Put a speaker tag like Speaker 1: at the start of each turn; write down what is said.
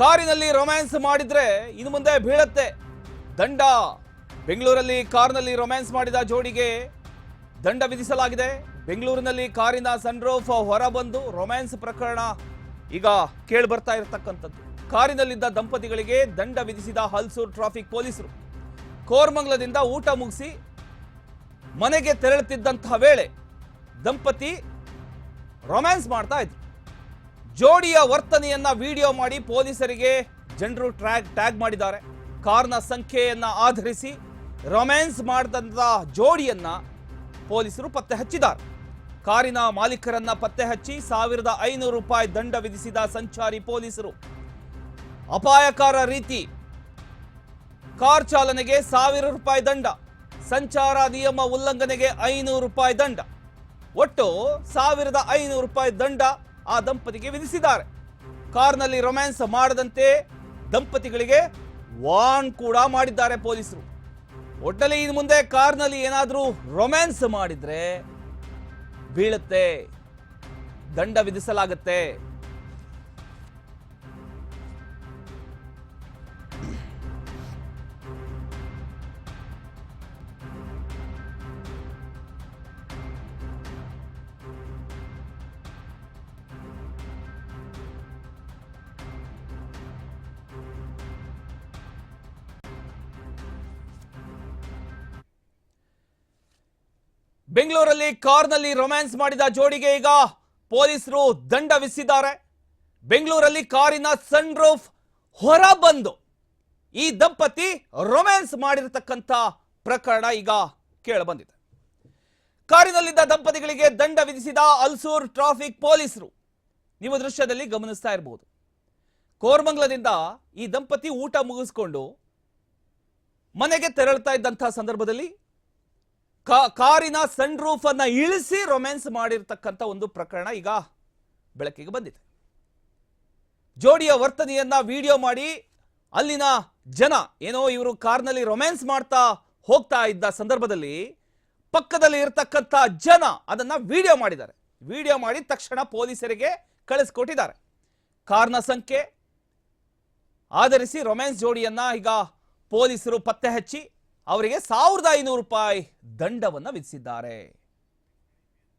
Speaker 1: ಕಾರಿನಲ್ಲಿ ರೊಮ್ಯಾನ್ಸ್ ಮಾಡಿದ್ರೆ ಇನ್ನು ಮುಂದೆ ಬೀಳತ್ತೆ. ದಂಡ. ಬೆಂಗಳೂರಲ್ಲಿ ಕಾರ್ನಲ್ಲಿ ರೊಮ್ಯಾನ್ಸ್ ಮಾಡಿದ ಜೋಡಿಗೆ ದಂಡ ವಿಧಿಸಲಾಗಿದೆ. ಬೆಂಗಳೂರಿನಲ್ಲಿ ಕಾರಿನ ಸನ್ರೂಫ್ ಹೊರ ಬಂದು ರೊಮ್ಯಾನ್ಸ್ ಪ್ರಕರಣ ಈಗ ಕೇಳಿ ಬರ್ತಾ ಇರತಕ್ಕಂಥದ್ದು. ಕಾರಿನಲ್ಲಿದ್ದ ದಂಪತಿಗಳಿಗೆ ದಂಡ ವಿಧಿಸಿದ ಹಲ್ಸೂರ್ ಟ್ರಾಫಿಕ್ ಪೊಲೀಸರು. ಕೋರ್ಮಂಗ್ಲದಿಂದ ಊಟ ಮುಗಿಸಿ ಮನೆಗೆ ತೆರಳುತ್ತಿದ್ದಂತಹ ವೇಳೆ ದಂಪತಿ ರೊಮ್ಯಾನ್ಸ್ ಮಾಡ್ತಾ ಇದ್ರು. ಜೋಡಿಯ ವರ್ತನೆಯನ್ನ ವಿಡಿಯೋ ಮಾಡಿ ಪೊಲೀಸರಿಗೆ ಜನರು ಟ್ರ್ಯಾಗ್, ಟ್ಯಾಗ್ ಮಾಡಿದ್ದಾರೆ. ಕಾರ್ನ ಸಂಖ್ಯೆಯನ್ನ ಆಧರಿಸಿ ರೊಮ್ಯಾನ್ಸ್ ಮಾಡಿದಂಥ ಜೋಡಿಯನ್ನ ಪೊಲೀಸರು ಪತ್ತೆ ಹಚ್ಚಿದ್ದಾರೆ. ಕಾರಿನ ಮಾಲೀಕರನ್ನ ಪತ್ತೆ ಹಚ್ಚಿ ಸಾವಿರದ ಐನೂರು ರೂಪಾಯಿ ದಂಡ ವಿಧಿಸಿದ ಸಂಚಾರಿ ಪೊಲೀಸರು. ಅಪಾಯಕಾರ ರೀತಿ ಕಾರ್ ಚಾಲನೆಗೆ ಸಾವಿರ ರೂಪಾಯಿ ದಂಡ, ಸಂಚಾರ ನಿಯಮ ಉಲ್ಲಂಘನೆಗೆ ಐನೂರು ರೂಪಾಯಿ ದಂಡ. ಒಟ್ಟು ಸಾವಿರದ ಐನೂರು ರೂಪಾಯಿ ದಂಡ ಆ ದಂಪತಿಗೆ ವಿಧಿಸಿದ್ದಾರೆ. ಕಾರ್ನಲ್ಲಿ ರೊಮ್ಯಾನ್ಸ್ ಮಾಡದಂತೆ ದಂಪತಿಗಳಿಗೆ ವಾರ್ನ್ ಕೂಡ ಮಾಡಿದ್ದಾರೆ ಪೊಲೀಸರು. ಒಟ್ಟಲ್ಲಿ ಇನ್ನು ಮುಂದೆ ಕಾರ್ನಲ್ಲಿ ಏನಾದರೂ ರೊಮ್ಯಾನ್ಸ್ ಮಾಡಿದ್ರೆ ಬೀಳುತ್ತೆ, ದಂಡ ವಿಧಿಸಲಾಗುತ್ತೆ. ಬೆಂಗಳೂರಲ್ಲಿ ಕಾರ್ನಲ್ಲಿ ರೊಮ್ಯಾನ್ಸ್ ಮಾಡಿದ ಜೋಡಿಗೆ ಈಗ ಪೊಲೀಸರು ದಂಡ ವಿಸಿದ್ದಾರೆ ಬೆಂಗಳೂರಲ್ಲಿ ಕಾರಿನ ಸನ್ ರೂಫ್ ಹೊರ ಈ ದಂಪತಿ ರೊಮ್ಯಾನ್ಸ್ ಮಾಡಿರತಕ್ಕಂಥ ಪ್ರಕರಣ ಈಗ ಕೇಳಬಂದಿದೆ. ಕಾರಿನಲ್ಲಿದ್ದ ದಂಪತಿಗಳಿಗೆ ದಂಡ ವಿಧಿಸಿದ ಅಲ್ಸೂರ್ ಟ್ರಾಫಿಕ್ ಪೊಲೀಸರು. ನೀವು ದೃಶ್ಯದಲ್ಲಿ ಗಮನಿಸ್ತಾ ಇರಬಹುದು ಕೋರ್ಮಂಗ್ಲದಿಂದ ಈ ದಂಪತಿ ಊಟ ಮುಗಿಸ್ಕೊಂಡು ಮನೆಗೆ ತೆರಳ್ತಾ ಇದ್ದಂತಹ ಸಂದರ್ಭದಲ್ಲಿ ಕಾರಿನ ಸನ್ ರೂಫ್ ಅನ್ನ ಇಳಿಸಿ ರೊಮ್ಯಾನ್ಸ್ ಮಾಡಿರ್ತಕ್ಕಂಥ ಒಂದು ಪ್ರಕರಣ ಈಗ ಬೆಳಕಿಗೆ ಬಂದಿದೆ. ಜೋಡಿಯ ವರ್ತನೆಯನ್ನ ವಿಡಿಯೋ ಮಾಡಿ ಅಲ್ಲಿನ ಜನ ಏನೋ ಇವರು ಕಾರ್ನಲ್ಲಿ ರೊಮ್ಯಾನ್ಸ್ ಮಾಡ್ತಾ ಹೋಗ್ತಾ ಇದ್ದ ಸಂದರ್ಭದಲ್ಲಿ ಪಕ್ಕದಲ್ಲಿ ಇರತಕ್ಕಂಥ ಜನ ಅದನ್ನ ವಿಡಿಯೋ ಮಾಡಿದ್ದಾರೆ. ವಿಡಿಯೋ ಮಾಡಿ ತಕ್ಷಣ ಪೊಲೀಸರಿಗೆ ಕಳಿಸ್ಕೊಟ್ಟಿದ್ದಾರೆ. ಕಾರ್ನ ಸಂಖ್ಯೆ ಆಧರಿಸಿ ರೊಮ್ಯಾನ್ಸ್ ಜೋಡಿಯನ್ನ ಈಗ ಪೊಲೀಸರು ಪತ್ತೆ ಹಚ್ಚಿ ಅವರಿಗೆ ಸಾವಿರದ ಐನೂರು ರೂಪಾಯಿ ದಂಡವನ್ನು ವಿಧಿಸಿದ್ದಾರೆ.